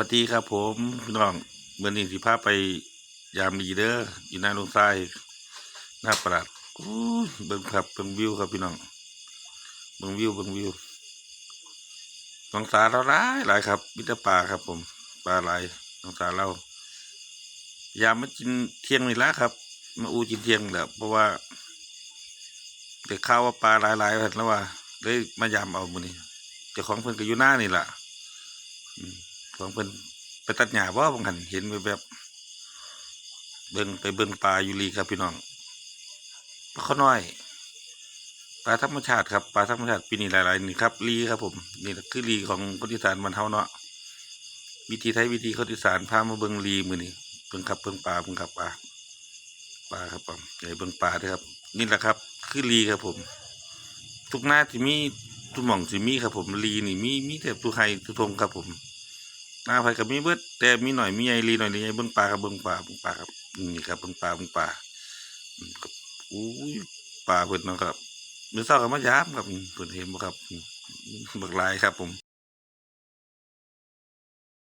วัสดีครับผมพี่น้องเมื่อนี้สิพาไปยามดีเด้ออยู่หน้าลงทรายหน้าประหลาดอู้เบิ่งครับเบิ่งวิวครับพี่น้องเบิ่งวิวเบิ่งวิวน้องสาเราหลายหลายครับมิตรป่าครับ ผมปลาหลายน้องสาเรา ยามมากินเที่ยงนี่ละครับ มาอูกินเที่ยงแล้วเพราะว่าเด็กข้าวว่าปลาหลายหลายแล้วว่าเลยมายามเอามือนี้เจ้าของเพิ่นก็อยู่หน้านี่แหละอืม ของเพิ่นไปตัดหญ้าบ่บางหันเห็นแบบเบิ่งไปเบิ่งปลาอยู่ลีครับพี่น้องปลาข้อน้อยปลาธรรมชาติครับปลาธรรมชาติปีนี้หลายๆนี่ครับลีครับผมนี่คือลีของคนอีสานบ้านเฮาเนาะวิธีไทยวิธีคนอีสานพามาเบิ่งลีมือนี้เบิ่งครับเบิ่งปลาเบิ่งครับปลาปลาครับผมใหญ่เบิ่งปลาด้วยครับ นี่แหละครับ คือลีครับผม ทุกหน้าที่มีทุกหม่องที่มีครับผมลีนี่มีมีแต่ทุกไฮทุกทงครับผม หน้าไผกับมีเบิดแต่มีหน่อยมีใหญ่ลีหน่อยนี่ใหญ่เบิ้งปลากับเบิ้งปลาเบิ้งปลาครับนี่ครับเบิ้งปลาเบิ้งปลาครับอุ้ยปลาเพิ่นนะครับมื้อเช้าก็มายามครับเพิ่นเห็นบ่ครับบักลายครับผม